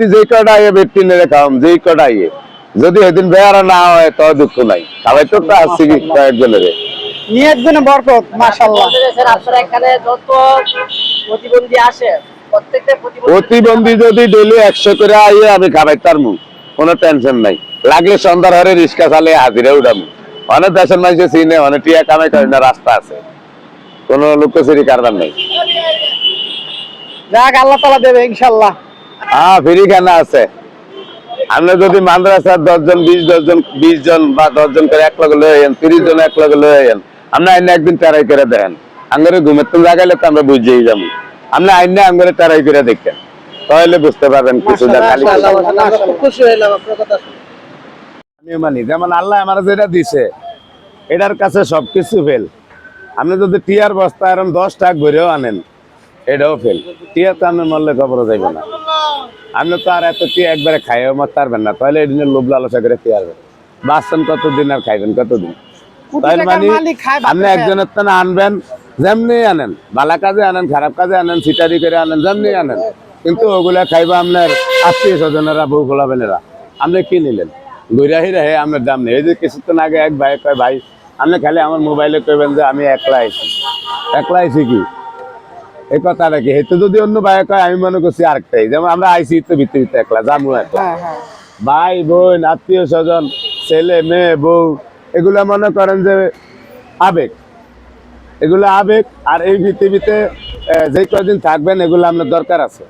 যে কটা আইয়ে বেটি যে কটা যদি এদিন বেয়ারা না হয় তো দুঃখ নাই। সবাই তো তো আসছি কয়েকজনের নিয়ত জন্য বরকত মাশাআল্লাহ। আপনারা এখানে যত প্রতিবন্ধী আসে প্রত্যেকটা প্রতিবন্ধী প্রতিবন্ধী যদি ডেলি একশো করে আইয়ে আমি খাবাই তার মুখ কোনো টেনশন নাই। লাগলে সন্ধ্যার হরে রিক্সা চালিয়ে হাজিরে উঠামু। অনেক দেশের মানুষের চিনে অনেক টিয়া কামাই করে না রাস্তা আছে। কোনো লুকোচুরি কারবার নাই। যাক আল্লাহ তালা দেবে ইনশাআল্লাহ। হ্যাঁ ফ্রিখানা আছে। আপনি যদি মাদ্রাসার দশজন বিশ দশজন বিশ জন বা দশজন করে এক লগে লয়ে তিরিশ জন এক লগে লয়ে আপনি আইনে একদিন তেরাই করে দেখেন। আঙ্গরে ঘুমের তো লাগাইলে তো আমরা বুঝেই যাব। আপনি আইনে আঙ্গরে তেরাই করে দেখেন। তাহলে বুঝতে পারবেন শুনে। আমি মানি যেমন আল্লাহ আমার যেটা দিছে এটার কাছে সবকিছু ফেল আপনি যদি টিয়ার বস্তা এরকম দশ টাকা ঘুরেও আনেন এটাও ফেল টিয়া তো আপনি মরলে খবর যাইব না। আপনি তো আর এত টিয়া একবারে খাইও মারতে পারবেন না। তাহলে এই দিনের লোভ লালসা করে টিয়া বাঁচছেন কতদিন আর খাইবেন কতদিন? তাহলে মানে আপনি একজনের তো না আনবেন যেমনি আনেন। ভালা কাজে আনেন খারাপ কাজে আনেন সিটারি করে আনেন যেমনি আনেন। কিন্তু ওগুলা খাইবা আপনার আত্মীয় স্বজনেরা বউ গোলাবেনেরা আপনি কি নিলেন? ঘুরাহি হে আপনার দাম নেই। এই যে কিছুক্ষণ আগে এক ভাই কয় ভাই আপনি খালি আমার মোবাইলে কইবেন যে আমি একলা আইছি। একলা আইছি কি? এই কথাটা কি হেতু যদি অন্য ভাই কয় আমি মনে করছি আরেকটাই যেমন আমরা আইছি তো ভিতরে ভিতরে একলা জামু একলা। হ্যাঁ হ্যাঁ। ভাই বোন আত্মীয় স্বজন ছেলে মেয়ে বউ এগুলা মনে করেন যে আবেগ। এগুলো আবেগ আর এই পৃথিবীতে যে কদিন থাকবেন এগুলো আপনার দরকার আছে।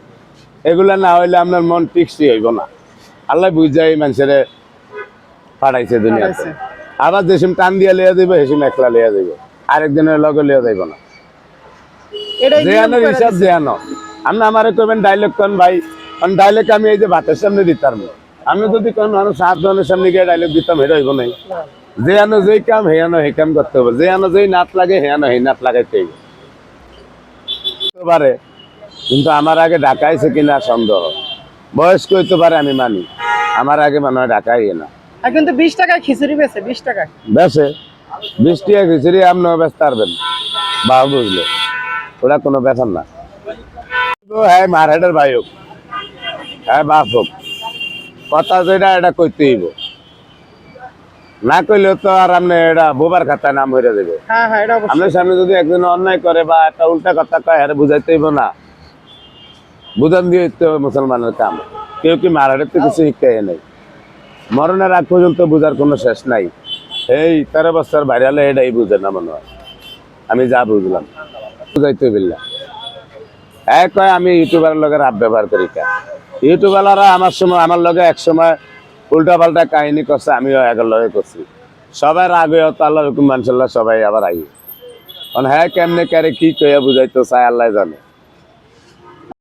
এগুলা না হইলে আপনার মন টিকসি হইব না। আল্লাহ বুঝাই মানুষের পাঠাইছে দুনিয়াতে। আবার যেসম টান দিয়া লিয়া দিব সেসম একলা লিয়া দিব। আরেকজনের লগে লিয়া যাইব না। জেয়ানোর করে হিসাব জেয়ানো আপনি আমারে কবেন ডাইলগ কন ভাই। কারণ ডাইলগ আমি এই যে ভাতের সামনে দিতাম। আমি যদি কোন মানুষ সাত সামনে গিয়ে ডাইলগ দিতাম এটা হইব নাই। যে আনো যেই কাম হে আনো সেই কাম করতে হবে যে আনো যেই নাত লাগে হে আনো সেই নাত লাগাইতে হইব। পারে কিন্তু আমার আগে ঢাকাইছে কিনা সন্দেহ। বয়স্ক হইতে পারে আমি মানি। আমার আগে মনে হয় ঢাকাই না। কিন্তু বিশ টাকায় খিচুড়ি বেছে বিশ টাকায়। বেসে বৃষ্টি খিচুড়ি আপনি ব্যস্ত পারবেন। বা বুঝলে। ওটা কোনো ব্যাপার না। হ্যাঁ মারহেডের ভাই হোক হ্যাঁ বাপ হোক কথা যেটা এটা কইতে হইব। না কইলেও তো আর আপনি এটা বোবার খাতায় নাম হয়ে দেবে। হ্যাঁ হ্যাঁ আপনার সামনে যদি একজন অন্যায় করে বা একটা উল্টা কথা কয় আরে বুঝাইতে হইব না। বুঝান দিয়ে তো মুসলমানের কাম। কেউ কি মারাড়ের তো কিছু শিক্ষাই নেই। মরণের আগ পর্যন্ত বুঝার কোনো শেষ নাই। এই তেরো বছর বাইরে হলে এটাই বুঝে না মনে হয়। আমি যা বুঝলাম। বুঝাইতে বিল্লা এক কয় আমি ইউটিউবের লগে রাপ ব্যবহার করি কা। ইউটিউবাররা আমার সময়, আমার লগে এক সময় উল্টা পাল্টা কাহিনী করছে, আমিও একের লগে করছি। সবাই রাগ হয়ে মানসাল্লাহ সবাই আবার আই মানে হ্যাঁ কেমনে, কারে, কি কইয়া বুঝাইতো চাই আল্লাহ জানে।